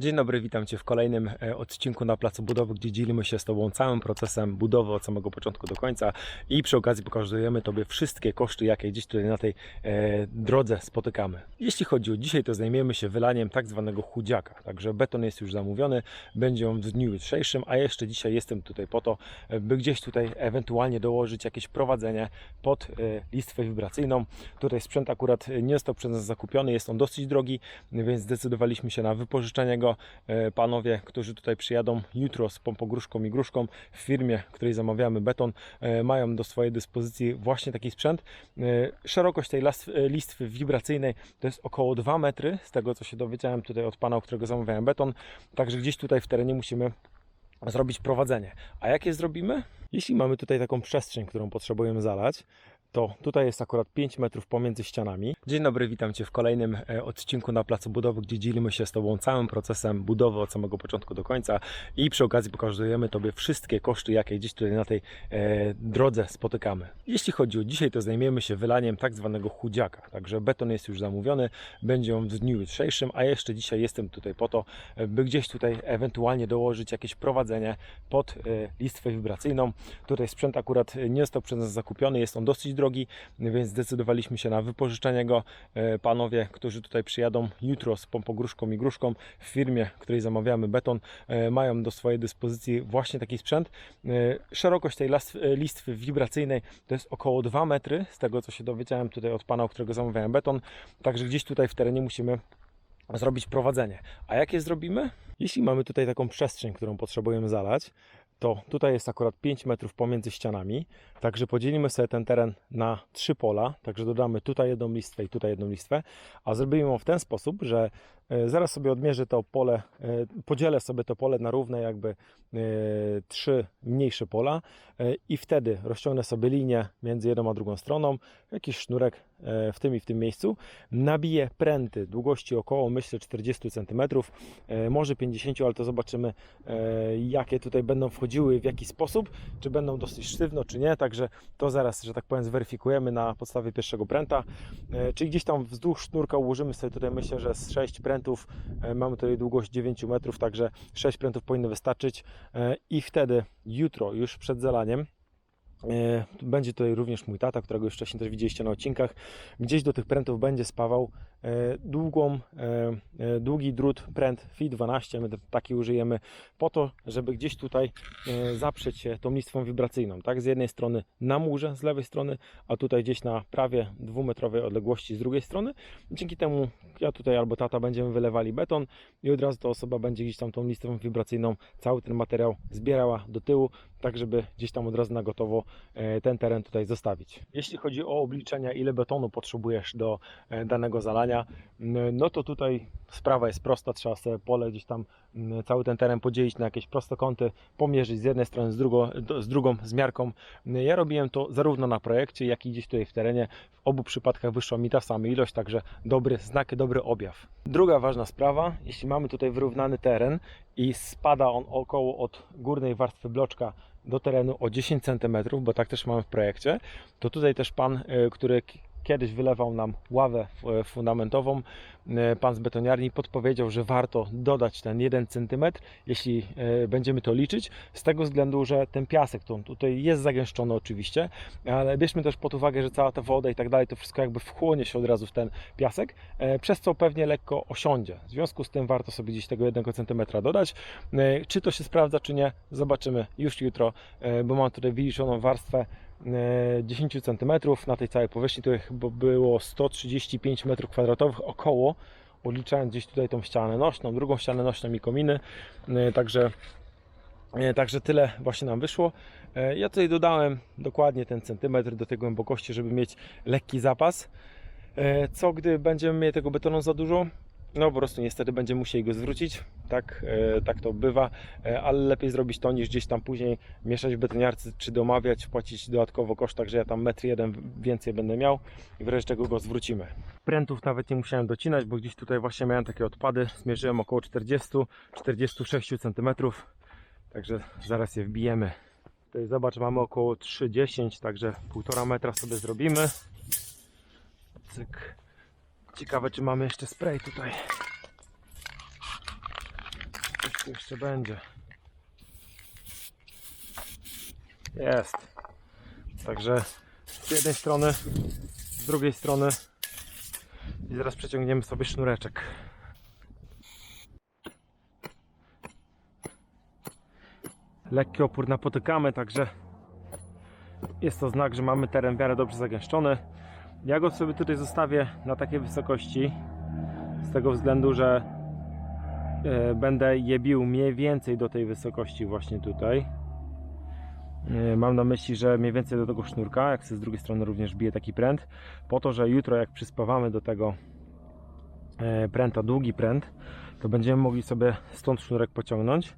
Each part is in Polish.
Dzień dobry, witam Cię w kolejnym e, odcinku na placu budowy, gdzie dzielimy się z Tobą całym procesem budowy od samego początku do końca i przy okazji pokazujemy Tobie wszystkie koszty, jakie gdzieś tutaj na tej e, drodze spotykamy. Jeśli chodzi o dzisiaj, to zajmiemy się wylaniem tak zwanego chudziaka, także beton jest już zamówiony, będzie on w dniu jutrzejszym, a jeszcze dzisiaj jestem tutaj po to, by gdzieś tutaj ewentualnie dołożyć jakieś prowadzenie pod e, listwę wibracyjną. Tutaj sprzęt akurat nie został przez nas zakupiony, jest on dosyć drogi, więc zdecydowaliśmy się na wypożyczenie go. E, Panowie, którzy tutaj przyjadą jutro z pompą gruszką i gruszką w firmie, której zamawiamy beton, e, mają do swojej dyspozycji właśnie taki sprzęt. E, Szerokość tej listwy wibracyjnej to jest około 2 metry, z tego co się dowiedziałem tutaj od pana, u którego zamawiałem beton. Także gdzieś tutaj w terenie musimy zrobić prowadzenie. A jak je zrobimy? Jeśli mamy tutaj taką przestrzeń, którą potrzebujemy zalać, to tutaj jest akurat 5 metrów pomiędzy ścianami. Dzień dobry, witam Cię w kolejnym e, odcinku na placu budowy, gdzie dzielimy się z Tobą całym procesem budowy od samego początku do końca i przy okazji pokazujemy Tobie wszystkie koszty, jakie gdzieś tutaj na tej e, drodze spotykamy. Jeśli chodzi o dzisiaj, to zajmiemy się wylaniem tak zwanego chudziaka, także beton jest już zamówiony, będzie on w dniu jutrzejszym, a jeszcze dzisiaj jestem tutaj po to, by gdzieś tutaj ewentualnie dołożyć jakieś prowadzenie pod e, listwę wibracyjną. Tutaj sprzęt akurat nie został przez nas zakupiony, jest on dosyć drogi, więc zdecydowaliśmy się na wypożyczenie go. E, Panowie, którzy tutaj przyjadą jutro z pompą gruszką i gruszką w firmie, której zamawiamy beton, e, mają do swojej dyspozycji właśnie taki sprzęt. E, Szerokość tej listwy wibracyjnej to jest około 2 metry, z tego co się dowiedziałem tutaj od pana, u którego zamawiałem beton. Także gdzieś tutaj w terenie musimy zrobić prowadzenie. A jak je zrobimy? Jeśli mamy tutaj taką przestrzeń, którą potrzebujemy zalać, to tutaj jest akurat 5 metrów pomiędzy ścianami, także podzielimy sobie ten teren na trzy pola, także dodamy tutaj jedną listwę i tutaj jedną listwę, a zrobimy ją w ten sposób, że zaraz sobie odmierzę to pole, e, podzielę sobie to pole na równe jakby e, trzy mniejsze pola e, i wtedy rozciągnę sobie linię między jedną a drugą stroną, jakiś sznurek e, w tym i w tym miejscu, nabiję pręty długości około myślę 40 cm, e, może 50, ale to zobaczymy e, jakie tutaj będą wchodziły, w jaki sposób, czy będą dosyć sztywno, czy nie, także to zaraz, że tak powiem, zweryfikujemy na podstawie pierwszego pręta, e, czyli gdzieś tam wzdłuż sznurka ułożymy sobie tutaj myślę, że z 6 prętów, e, mamy tutaj długość 9 metrów, także 6 prętów powinno wystarczyć e, i wtedy jutro, już przed zalaniem, E, Będzie tutaj również mój tata, którego już wcześniej też widzieliście na odcinkach. Gdzieś do tych prętów będzie spawał długą, e, e, długi drut pręt FI 12. My taki użyjemy po to, żeby gdzieś tutaj e, zaprzeć tą listwą wibracyjną. Tak, z jednej strony na murze, z lewej strony, a tutaj gdzieś na prawie dwumetrowej odległości z drugiej strony. Dzięki temu ja tutaj albo tata będziemy wylewali beton i od razu ta osoba będzie gdzieś tam tą listwą wibracyjną cały ten materiał zbierała do tyłu, tak żeby gdzieś tam od razu na gotowo e, ten teren tutaj zostawić. Jeśli chodzi o obliczenia, ile betonu potrzebujesz do e, danego zalania, n- no to tutaj sprawa jest prosta, trzeba sobie pole gdzieś tam m, cały ten teren podzielić na jakieś prostokąty, pomierzyć z jednej strony, z, drugo, do- z drugą z miarką. Ja robiłem to zarówno na projekcie, jak i gdzieś tutaj w terenie. W obu przypadkach wyszła mi ta sama ilość, także dobry znak, dobry objaw. Druga ważna sprawa, jeśli mamy tutaj wyrównany teren i spada on około od górnej warstwy bloczka do terenu o 10 cm, bo tak też mamy w projekcie, to tutaj też pan, e, który kiedyś wylewał nam ławę e, fundamentową, e, pan z betoniarni podpowiedział, że warto dodać ten 1 cm, jeśli e, będziemy to liczyć, z tego względu, że ten piasek to tutaj jest zagęszczony oczywiście, ale bierzmy też pod uwagę, że cała ta woda i tak dalej, to wszystko jakby wchłonie się od razu w ten piasek, przez co pewnie lekko osiądzie. W związku z tym warto sobie gdzieś tego 1 cm dodać. Czy to się sprawdza, czy nie, zobaczymy już jutro, bo mam tutaj wyliczoną warstwę 10 cm na tej całej powierzchni, to chyba było 135 m2 około, odliczając gdzieś tutaj tą ścianę nośną, drugą ścianę nośną i kominy, E, także E, Także tyle właśnie nam wyszło. E, Ja tutaj dodałem dokładnie ten centymetr do tej głębokości, żeby mieć lekki zapas. E, Co gdy będziemy mieli tego betonu za dużo? No po prostu niestety będziemy musieli go zwrócić. Tak, e, tak to bywa, E, ale lepiej zrobić to niż gdzieś tam później mieszać w betoniarce czy domawiać, płacić dodatkowo koszt, także ja tam metr jeden więcej będę miał i wreszcie go zwrócimy. Prętów nawet nie musiałem docinać, bo gdzieś tutaj właśnie miałem takie odpady. Zmierzyłem około 40-46 cm. Także zaraz je wbijemy. Tutaj zobacz, mamy około 3,10, także 1,5 metra sobie zrobimy. Cyk. Ciekawe, czy mamy jeszcze spray tutaj. Tu jeszcze będzie. Jest. Także z jednej strony, z drugiej strony i zaraz przeciągniemy sobie sznureczek. Lekki opór napotykamy, także jest to znak, że mamy teren w miarę dobrze zagęszczony. Ja go sobie tutaj zostawię na takiej wysokości z tego względu, że e, będę je bił mniej więcej do tej wysokości właśnie tutaj. E, Mam na myśli, że mniej więcej do tego sznurka, jak z drugiej strony również bije taki pręt, po to, że jutro jak przyspawamy do tego e, pręta, długi pręt, to będziemy mogli sobie stąd sznurek pociągnąć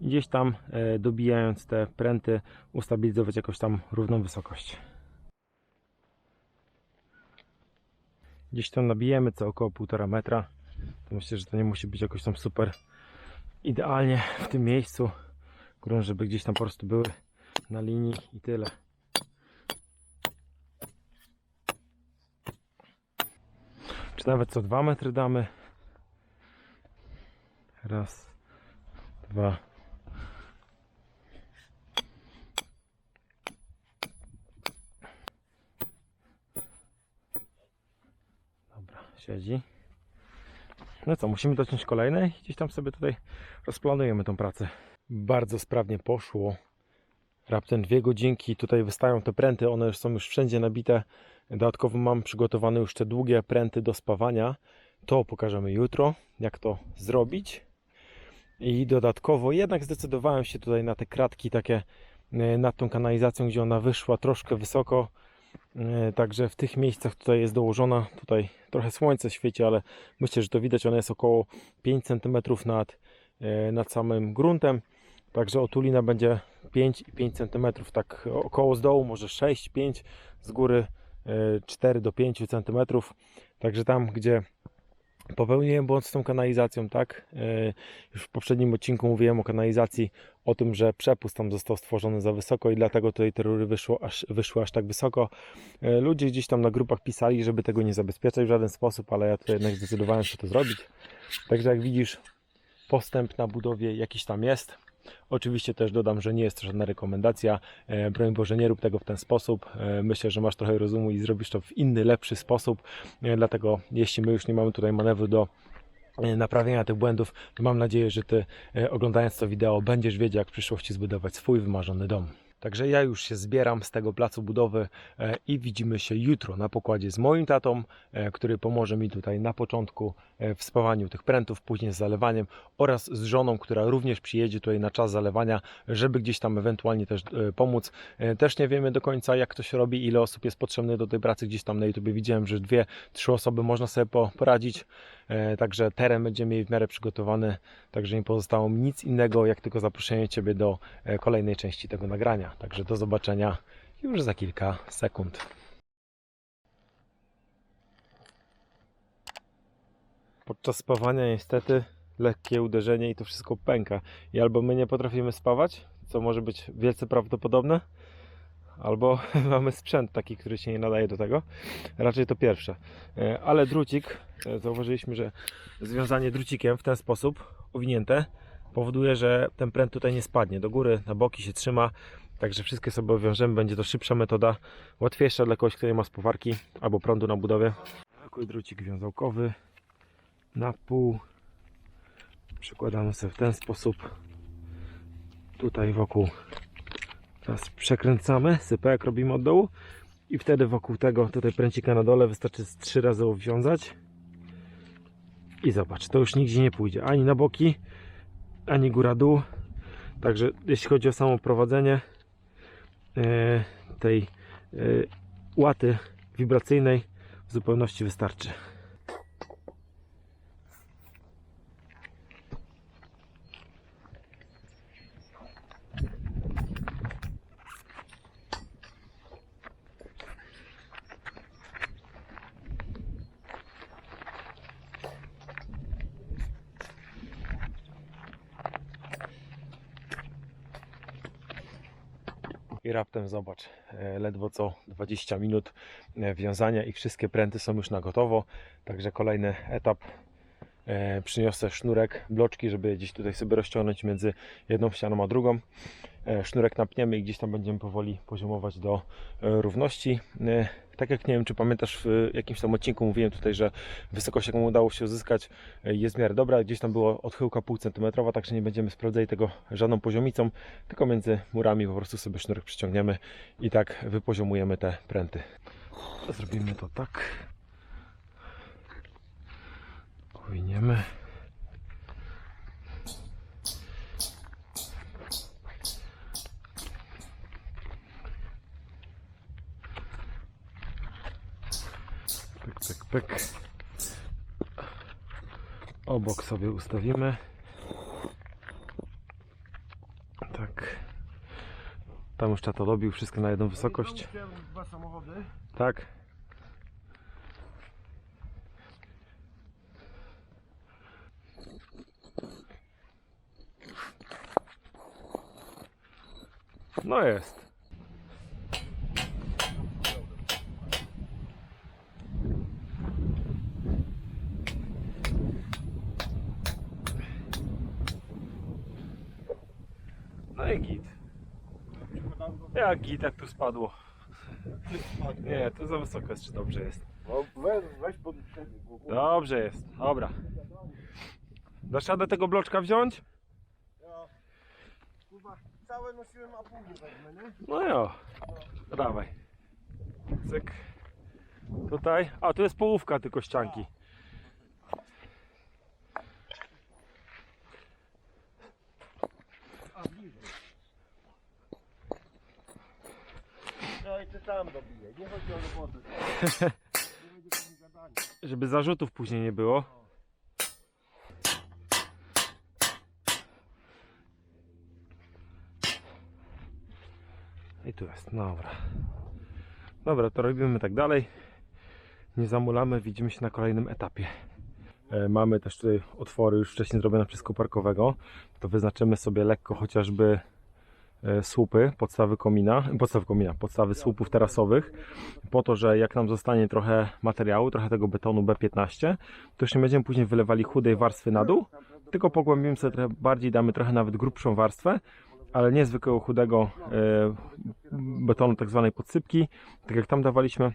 i gdzieś tam dobijając te pręty ustabilizować jakąś tam równą wysokość. Gdzieś tam nabijemy co około 1,5 metra. To myślę, że to nie musi być jakoś tam super idealnie w tym miejscu. Grunt, żeby gdzieś tam po prostu były na linii i tyle. Czy nawet co 2 metry damy. Raz, dwa. Dobra, siedzi. No co, musimy dociąć kolejne i gdzieś tam sobie tutaj rozplanujemy tą pracę. Bardzo sprawnie poszło. Raptem dwie godzinki, tutaj wystają te pręty, one są już wszędzie nabite. Dodatkowo mam przygotowane już te długie pręty do spawania. To pokażemy jutro, jak to zrobić. I dodatkowo jednak zdecydowałem się tutaj na te kratki takie e, nad tą kanalizacją, gdzie ona wyszła troszkę wysoko. E, Także w tych miejscach tutaj jest dołożona, tutaj trochę słońce świeci, ale myślę, że to widać, ona jest około 5 cm nad, e, nad samym gruntem. Także otulina będzie 5 i 5 cm, tak około z dołu, może 6, 5, z góry e, 4 do 5 cm. Także tam, gdzie popełniłem błąd z tą kanalizacją, tak? E, Już w poprzednim odcinku mówiłem o kanalizacji, o tym, że przepust tam został stworzony za wysoko i dlatego tutaj te rury wyszło aż, wyszły aż tak wysoko. E, Ludzie gdzieś tam na grupach pisali, żeby tego nie zabezpieczać w żaden sposób, ale ja tutaj jednak zdecydowałem się to zrobić. Także jak widzisz, postęp na budowie jakiś tam jest. Oczywiście też dodam, że nie jest to żadna rekomendacja. E, broń Boże, nie rób tego w ten sposób. E, myślę, że masz trochę rozumu i zrobisz to w inny, lepszy sposób. E, dlatego, jeśli my już nie mamy tutaj manewru do naprawienia tych błędów, to mam nadzieję, że Ty oglądając to wideo będziesz wiedział, jak w przyszłości zbudować swój wymarzony dom. Także ja już się zbieram z tego placu budowy e, i widzimy się jutro na pokładzie z moim tatą, e, który pomoże mi tutaj na początku e, w spawaniu tych prętów, później z zalewaniem oraz z żoną, która również przyjedzie tutaj na czas zalewania, żeby gdzieś tam ewentualnie też pomóc. Też nie wiemy do końca jak to się robi, ile osób jest potrzebne do tej pracy. Gdzieś tam na YouTube widziałem, że dwie, trzy osoby można sobie po- poradzić. E, Także teren będziemy mieli w miarę przygotowany, także nie pozostało mi nic innego, jak tylko zaproszenie Ciebie do e, kolejnej części tego nagrania. Także do zobaczenia już za kilka sekund. Podczas spawania niestety lekkie uderzenie i to wszystko pęka. I albo my nie potrafimy spawać, co może być wielce prawdopodobne, albo mamy sprzęt taki, który się nie nadaje do tego. Raczej to pierwsze. E, Ale drucik, e, zauważyliśmy, że związanie drucikiem w ten sposób, owinięte, powoduje, że ten pręt tutaj nie spadnie. Do góry, na boki się trzyma, także wszystkie sobie wiążemy. Będzie to szybsza metoda, łatwiejsza dla kogoś, kto nie ma spowarki albo prądu na budowie. Taki drucik wiązałkowy na pół. Przekładamy sobie w ten sposób. Tutaj wokół teraz przekręcamy, sypek robimy od dołu. I wtedy wokół tego tutaj pręcika na dole wystarczy trzy razy obwiązać i zobacz, to już nigdzie nie pójdzie, ani na boki, ani góra dół. Także jeśli chodzi o samo prowadzenie e, tej e, łaty wibracyjnej w zupełności wystarczy I raptem zobacz, e, ledwo co 20 minut e, wiązania i wszystkie pręty są już na gotowo. Także kolejny etap e, przyniosę sznurek, bloczki, żeby gdzieś tutaj sobie rozciągnąć między jedną ścianą a drugą. Sznurek napniemy i gdzieś tam będziemy powoli poziomować do równości. Tak jak nie wiem, czy pamiętasz w jakimś tam odcinku mówiłem tutaj, że wysokość jaką udało się uzyskać e, jest w miarę dobra. Gdzieś tam było odchyłka pół centymetrowa, także nie będziemy sprawdzali tego żadną poziomicą, tylko między murami po prostu sobie sznurek przyciągniemy i tak wypoziomujemy te pręty. Zrobimy to tak. Owiniemy. Pyk. Obok sobie ustawimy. Tak. Tam już to robił wszystko na jedną wysokość. Dwa samochody. Tak. No jest. No i git. Jak git, jak tu spadło. Nie, to za wysoko jest, czy dobrze jest? No, weź, pod Dobrze jest, dobra. Dasz radę tego bloczka wziąć? Kurwa, całe nosiłem, a pół nie wezmę, nie? No jo. Dawaj. Cyk. Tutaj. A, tu jest połówka tylko ścianki. A bliżej. Tam dobiję. Nie chodzi o robotę. Żeby zarzutów później nie było. I tu jest, dobra. Dobra, to robimy tak dalej. Nie zamulamy, widzimy się na kolejnym etapie. E, Mamy też tutaj otwory już wcześniej zrobione przez koparkowego. To wyznaczymy sobie lekko chociażby słupy, podstawy komina, podstawy komina, podstawy słupów terasowych, po to, że jak nam zostanie trochę materiału, trochę tego betonu B15, to już nie będziemy później wylewali chudej warstwy na dół, tylko pogłębimy sobie trochę bardziej, damy trochę nawet grubszą warstwę, ale nie zwykłego chudego e, betonu tak zwanej podsypki, tak jak tam dawaliśmy,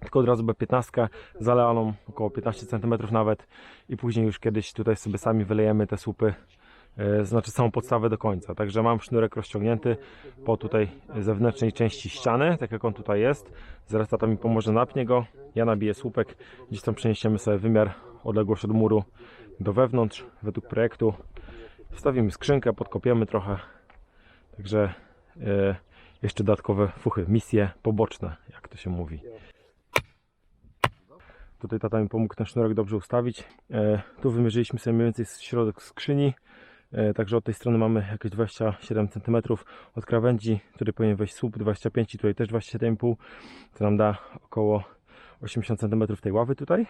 tylko od razu B15 zalaną około 15 cm nawet i później już kiedyś tutaj sobie sami wylejemy te słupy e, znaczy samą podstawę do końca. Także mam sznurek rozciągnięty po tutaj zewnętrznej części ściany, tak jak on tutaj jest. Zaraz tata mi pomoże, napnie go. Ja nabiję słupek, gdzieś tam przeniesiemy sobie wymiar, odległość od muru do wewnątrz, według projektu. Wstawimy skrzynkę, podkopiemy trochę. Także e, jeszcze dodatkowe fuchy, misje poboczne, jak to się mówi. Tutaj tata mi pomógł ten sznurek dobrze ustawić. E, tu wymierzyliśmy sobie mniej więcej środek skrzyni. E, Także od tej strony mamy jakieś 27 cm od krawędzi, który powinien wejść słup 25 i tutaj też 27,5 to nam da około 80 cm tej ławy tutaj.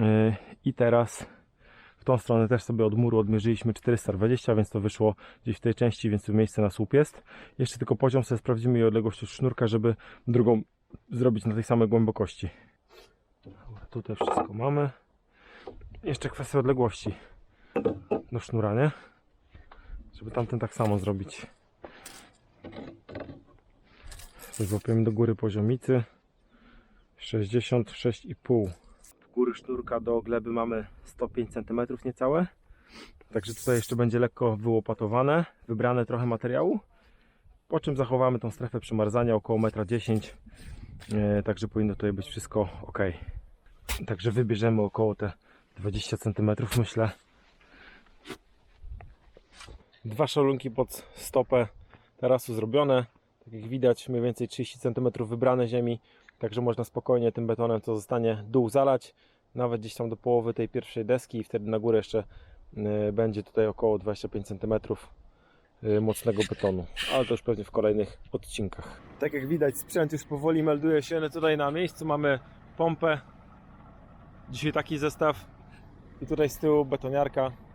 E, I teraz w tą stronę też sobie od muru odmierzyliśmy 420, więc to wyszło gdzieś w tej części, więc tu miejsce na słup jest. Jeszcze tylko poziom sobie sprawdzimy i odległość od sznurka, żeby drugą zrobić na tej samej głębokości. Tutaj wszystko mamy. Jeszcze kwestia odległości do sznura, nie? Żeby tamten tak samo zrobić. Złapiemy do góry poziomicy. 66,5. W góry sznurka do gleby mamy 105 cm niecałe. Także tutaj jeszcze będzie lekko wyłopatowane, wybrane trochę materiału. Po czym zachowamy tą strefę przymarzania około 1,10 m. E, Także powinno tutaj być wszystko ok. Także wybierzemy około te 20 cm myślę. Dwa szalunki pod stopę tarasu zrobione. Tak jak widać, mniej więcej 30 cm wybrane ziemi. Także można spokojnie tym betonem, co zostanie, dół zalać. Nawet gdzieś tam do połowy tej pierwszej deski i wtedy na górę jeszcze y, będzie tutaj około 25 cm y, mocnego betonu. Ale to już pewnie w kolejnych odcinkach. Tak jak widać, sprzęt już powoli melduje się tutaj na miejscu. Mamy pompę. Dzisiaj taki zestaw. I tutaj z tyłu betoniarka.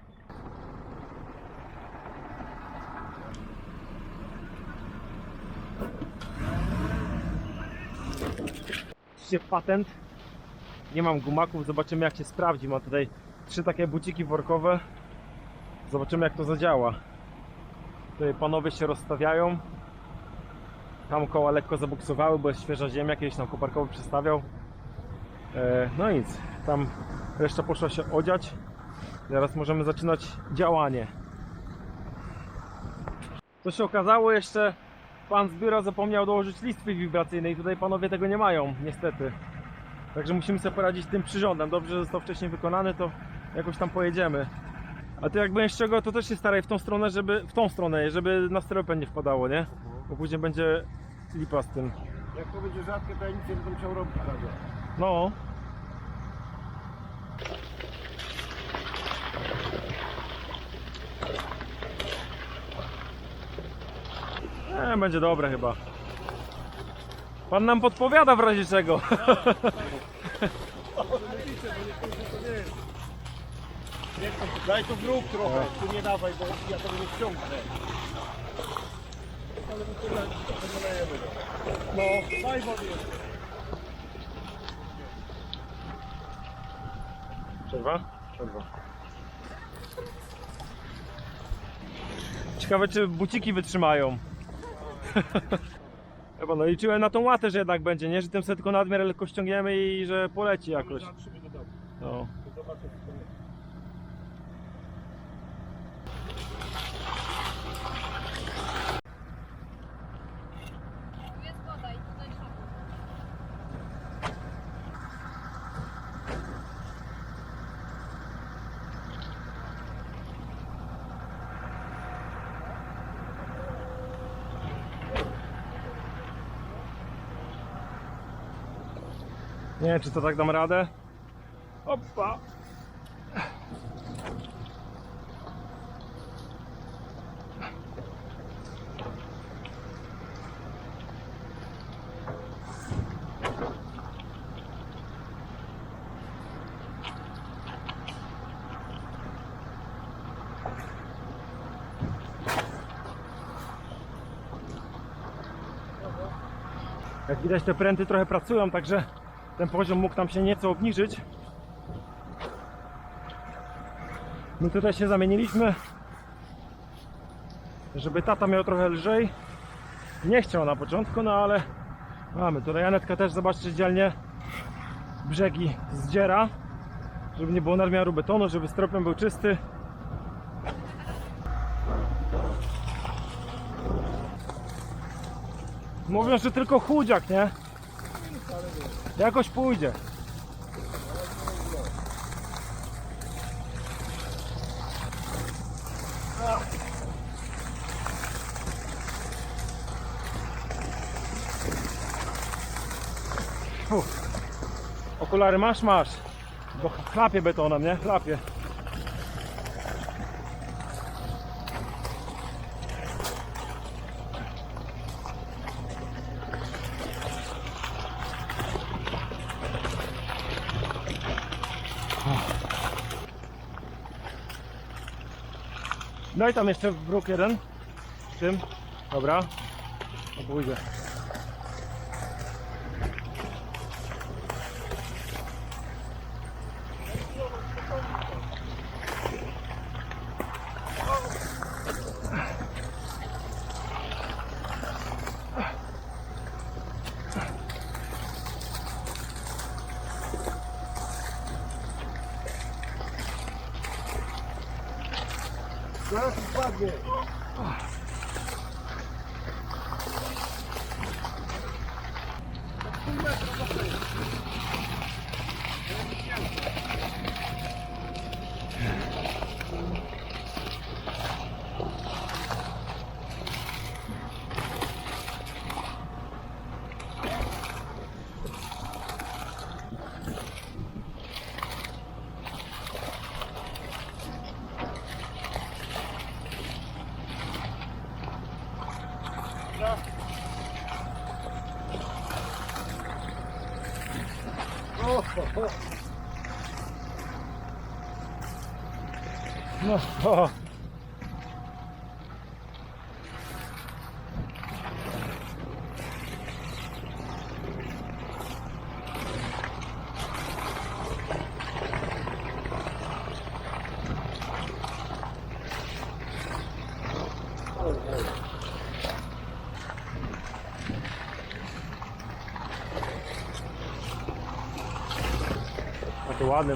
Patent. Nie mam gumaków, zobaczymy jak się sprawdzi. Mam tutaj trzy takie buciki workowe. Zobaczymy jak to zadziała. Tutaj panowie się rozstawiają. Tam koła lekko zabuksowały, bo jest świeża ziemia, kiedyś tam koparkowy przestawiał. E, no nic, tam reszta poszła się odziać. Teraz możemy zaczynać działanie. To się okazało jeszcze, pan z biura zapomniał dołożyć listwy wibracyjnej. Tutaj panowie tego nie mają, niestety. Także musimy sobie poradzić z tym przyrządem. Dobrze, że został wcześniej wykonany, to jakoś tam pojedziemy. A ty jak będziesz czego, to też się staraj w tą stronę, żeby w tą stronę, żeby na styropian nie wpadało, nie? Bo później będzie lipa z tym. Jak to będzie rzadkie, to ja nic nie będę musiał robić. No. E, będzie dobre chyba. Pan nam podpowiada w razie czego. Daj to wróg trochę, tu nie dawaj, bo ja tego nie to wylejemy. No, daj wody. Przerwa? Przerwa. Ciekawe czy buciki wytrzymają. Chyba no liczyłem na tą łatę, że jednak będzie, nie? Że tym sobie tylko nadmiar lekko ściągniemy i że poleci jakoś. No. Nie wiem czy to tak dam radę. Opa! Jak widać te pręty trochę pracują, także ten poziom mógł tam się nieco obniżyć. My tutaj się zamieniliśmy, żeby tata miał trochę lżej. Nie chciał na początku, no ale mamy. Tutaj Janetka też, zobaczcie, dzielnie brzegi zdziera, żeby nie było nadmiaru betonu, żeby stropień był czysty. Mówią, że tylko chudziak, nie? Jakoś pójdzie. Uff. Okulary masz? Masz. Bo chlapie betonem, nie? Chlapie. No i tam jeszcze bruk jeden. Tym. Dobra. No. No. O.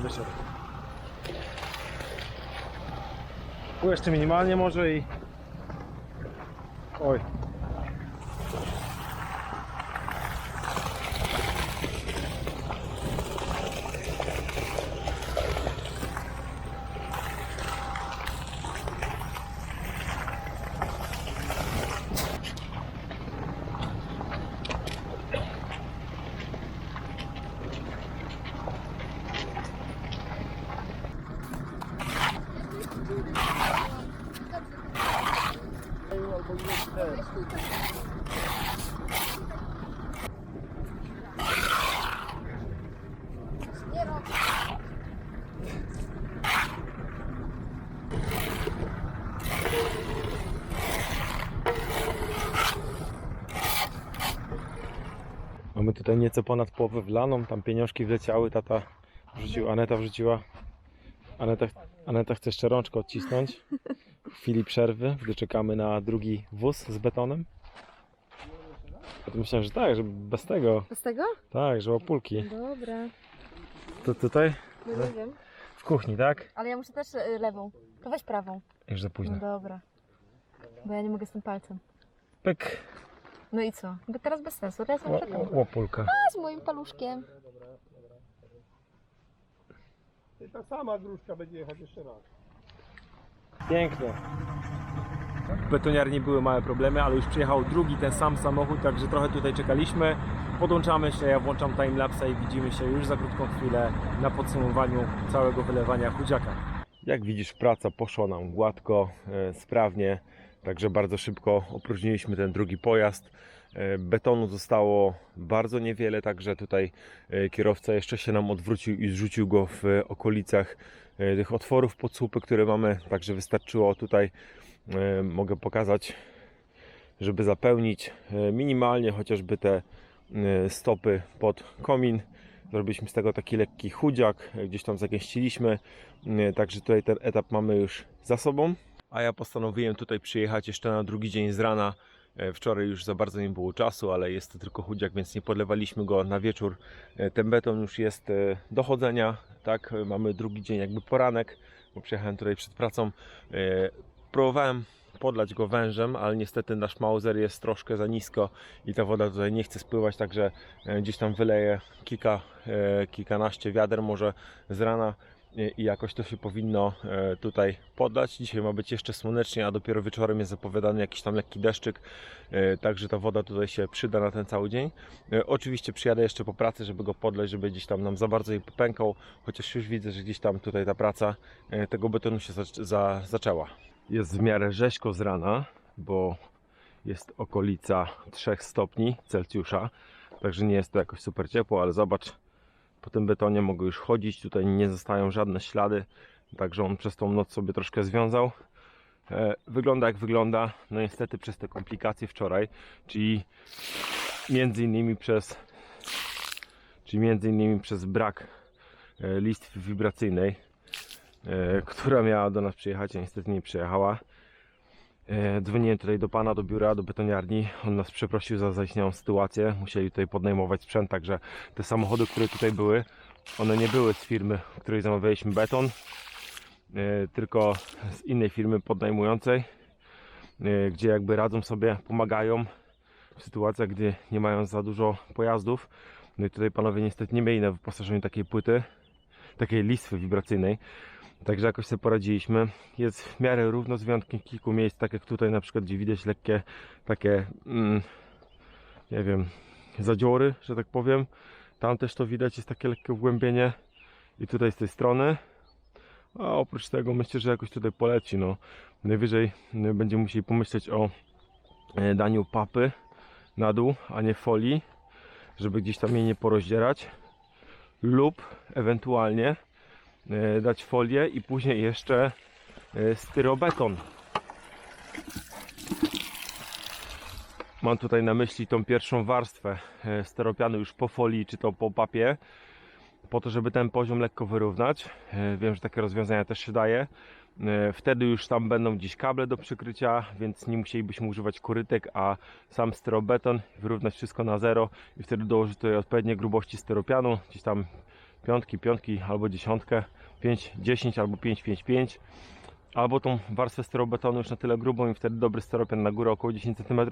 To. Jeszcze minimalnie może i... Oj. Mamy tutaj nieco ponad połowę wlaną, tam pieniążki wleciały, tata wrzucił, Aneta wrzuciła. Aneta, Aneta chce jeszcze rączkę odcisnąć. W chwili przerwy, gdy czekamy na drugi wóz z betonem. Ja to myślałem, że tak, że bez tego, Z tego? tak, że łapulki. Dobra. To tutaj No nie wiem. w kuchni, tak? Ale ja muszę też y, lewą. To weź prawą. Już za No późno. dobra. Bo ja nie mogę z tym palcem. Pyk, No i co? Bo teraz bez sensu. Teraz muszę tam. łapulka. A z moim paluszkiem. I ta sama gruszka będzie jechać jeszcze raz. Pięknie. W betoniarni były małe problemy, ale już przyjechał drugi ten sam samochód, także trochę tutaj czekaliśmy. Podłączamy się, ja włączam timelapse i widzimy się już za krótką chwilę na podsumowaniu całego wylewania chudziaka. Jak widzisz, praca poszła nam gładko, e, sprawnie, także bardzo szybko opróżniliśmy ten drugi pojazd. E, Betonu zostało bardzo niewiele, także tutaj e, kierowca jeszcze się nam odwrócił i zrzucił go w okolicach e, tych otworów pod słupy, które mamy, także wystarczyło tutaj, mogę pokazać, żeby zapełnić minimalnie chociażby te stopy pod komin. Zrobiliśmy z tego taki lekki chudziak, gdzieś tam zagęściliśmy, także tutaj ten etap mamy już za sobą. A ja postanowiłem tutaj przyjechać jeszcze na drugi dzień z rana. E, Wczoraj już za bardzo nie było czasu, ale jest to tylko chudziak, więc nie podlewaliśmy go na wieczór. E, Ten beton już jest e, do chodzenia, tak? Mamy drugi dzień jakby poranek, bo przyjechałem tutaj przed pracą. Próbowałem podlać go wężem, ale niestety nasz Mauser jest troszkę za nisko i ta woda tutaj nie chce spływać, także gdzieś tam wyleję kilka, kilkanaście wiader może z rana i jakoś to się powinno e, tutaj podlać. Dzisiaj ma być jeszcze słonecznie, a dopiero wieczorem jest zapowiadany jakiś tam lekki deszczyk, e, także ta woda tutaj się przyda na ten cały dzień. E, Oczywiście przyjadę jeszcze po pracy, żeby go podleć, żeby gdzieś tam nam za bardzo nie popękał, chociaż już widzę, że gdzieś tam tutaj ta praca tego betonu się za, zaczęła. Jest w miarę rzeźko z rana, bo jest okolica 3 stopni Celsjusza, także nie jest to jakoś super ciepło, ale zobacz, po tym betonie mogę już chodzić, tutaj nie zostają żadne ślady, także on przez tą noc sobie troszkę związał. E, Wygląda jak wygląda, no niestety przez te komplikacje wczoraj, czyli między innymi przez czyli między innymi przez brak e, listwy wibracyjnej, e, która miała do nas przyjechać, a niestety nie przyjechała. E, Dzwoniłem tutaj do pana, do biura, do betoniarni. On nas przeprosił za zaistniałą sytuację. Musieli tutaj podnajmować sprzęt, także te samochody, które tutaj były, one nie były z firmy, w której zamawialiśmy beton, e, tylko z innej firmy podnajmującej, e, gdzie jakby radzą sobie, pomagają w sytuacjach, gdy nie mają za dużo pojazdów. No i tutaj panowie niestety nie mieli na wyposażeniu takiej płyty, takiej listwy wibracyjnej. Także jakoś sobie poradziliśmy. Jest w miarę równo z wyjątkiem kilku miejsc, tak jak tutaj na przykład, gdzie widać lekkie takie, mm, nie wiem, zadziory, że tak powiem. Tam też to widać, jest takie lekkie wgłębienie i tutaj z tej strony. A oprócz tego myślę, że jakoś tutaj poleci. No. Najwyżej y, będziemy musieli pomyśleć o e, daniu papy na dół, a nie folii, żeby gdzieś tam jej nie porozdzierać. Lub ewentualnie dać folię i później jeszcze e, styrobeton. Mam tutaj na myśli tą pierwszą warstwę e, styropianu już po folii czy to po papie, po to, żeby ten poziom lekko wyrównać. E, Wiem, że takie rozwiązania też się daje. E, Wtedy już tam będą gdzieś kable do przykrycia, więc nie musielibyśmy używać korytek, a sam styrobeton, wyrównać wszystko na zero i wtedy dołożyć tutaj odpowiednie grubości styropianu, gdzieś tam piątki, piątki albo dziesiątkę, 5, 10 albo 5, 5, 5 albo tą warstwę sterobetonu już na tyle grubą i wtedy dobry steropian na górę około 10 cm,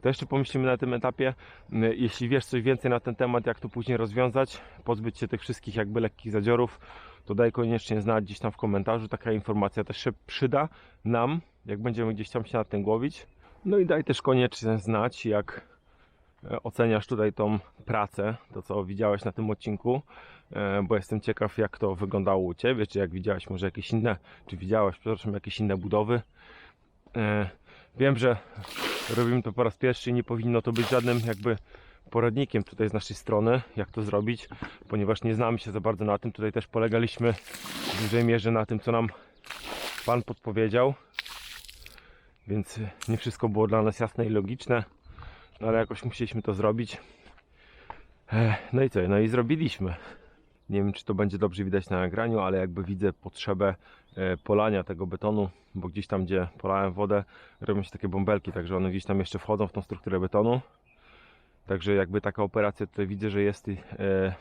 to jeszcze pomyślimy na tym etapie, y, jeśli wiesz coś więcej na ten temat, jak to później rozwiązać, pozbyć się tych wszystkich jakby lekkich zadziorów, to daj koniecznie znać gdzieś tam w komentarzu, taka informacja też się przyda nam, jak będziemy gdzieś tam się nad tym głowić. No i daj też koniecznie znać, jak oceniasz tutaj tą pracę, to co widziałeś na tym odcinku, e, bo jestem ciekaw jak to wyglądało u Ciebie, czy jak widziałeś może jakieś inne, czy widziałeś, przepraszam, jakieś inne budowy. E, Wiem, że robimy to po raz pierwszy i nie powinno to być żadnym jakby poradnikiem tutaj z naszej strony, jak to zrobić, ponieważ nie znamy się za bardzo na tym. Tutaj też polegaliśmy w dużej mierze na tym, co nam Pan podpowiedział, więc nie wszystko było dla nas jasne i logiczne, no ale jakoś musieliśmy to zrobić. No i co? No i zrobiliśmy. Nie wiem, czy to będzie dobrze widać na nagraniu, ale jakby widzę potrzebę e, polania tego betonu, bo gdzieś tam, gdzie polałem wodę, robią się takie bąbelki, także one gdzieś tam jeszcze wchodzą w tą strukturę betonu. Także jakby taka operacja tutaj widzę, że jest e,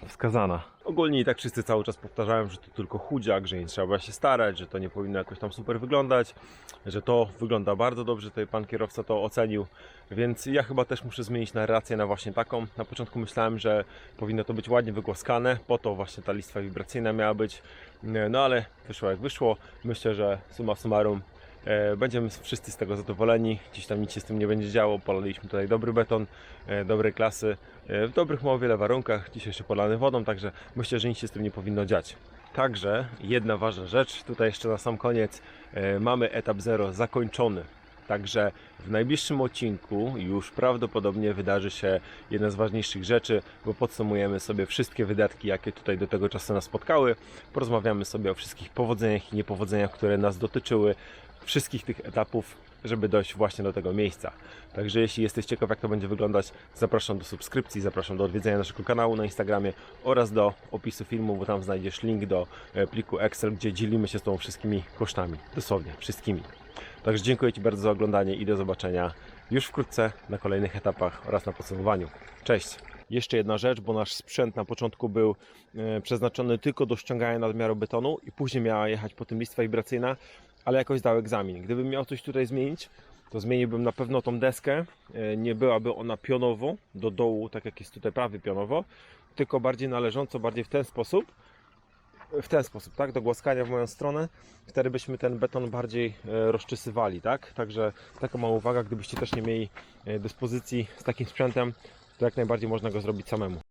wskazana. Ogólnie i tak wszyscy cały czas powtarzają, że to tylko chudziak, że nie trzeba się starać, że to nie powinno jakoś tam super wyglądać, że to wygląda bardzo dobrze, tutaj pan kierowca to ocenił, więc ja chyba też muszę zmienić narrację na właśnie taką. Na początku myślałem, że powinno to być ładnie wygłaskane, po to właśnie ta listwa wibracyjna miała być, no ale wyszło jak wyszło. Myślę, że summa summarum Będziemy wszyscy z tego zadowoleni. Gdzieś tam nic się z tym nie będzie działo. Polaliśmy tutaj dobry beton, e, dobrej klasy, e, w dobrych mało wiele warunkach. Dzisiaj jeszcze polany wodą, także myślę, że nic się z tym nie powinno dziać. Także jedna ważna rzecz, tutaj jeszcze na sam koniec e, mamy etap 0 zakończony. Także w najbliższym odcinku już prawdopodobnie wydarzy się jedna z ważniejszych rzeczy, bo podsumujemy sobie wszystkie wydatki, jakie tutaj do tego czasu nas spotkały. Porozmawiamy sobie o wszystkich powodzeniach i niepowodzeniach, które nas dotyczyły, wszystkich tych etapów, żeby dojść właśnie do tego miejsca. Także jeśli jesteś ciekaw, jak to będzie wyglądać, zapraszam do subskrypcji, zapraszam do odwiedzenia naszego kanału na Instagramie oraz do opisu filmu, bo tam znajdziesz link do e, pliku Excel, gdzie dzielimy się z tą wszystkimi kosztami. Dosłownie, wszystkimi. Także dziękuję Ci bardzo za oglądanie i do zobaczenia już wkrótce na kolejnych etapach oraz na podsumowaniu. Cześć! Jeszcze jedna rzecz, bo nasz sprzęt na początku był e, przeznaczony tylko do ściągania nadmiaru betonu i później miała jechać po tym listwa wibracyjna, ale jakoś dał egzamin. Gdybym miał coś tutaj zmienić, to zmieniłbym na pewno tą deskę. E, Nie byłaby ona pionowo do dołu, tak jak jest tutaj prawie pionowo, tylko bardziej należąco, bardziej w ten sposób. W ten sposób, tak? Do głaskania w moją stronę. Wtedy byśmy ten beton bardziej e, rozczysywali, tak? Także taka mała uwaga, gdybyście też nie mieli e, dyspozycji z takim sprzętem, to jak najbardziej można go zrobić samemu.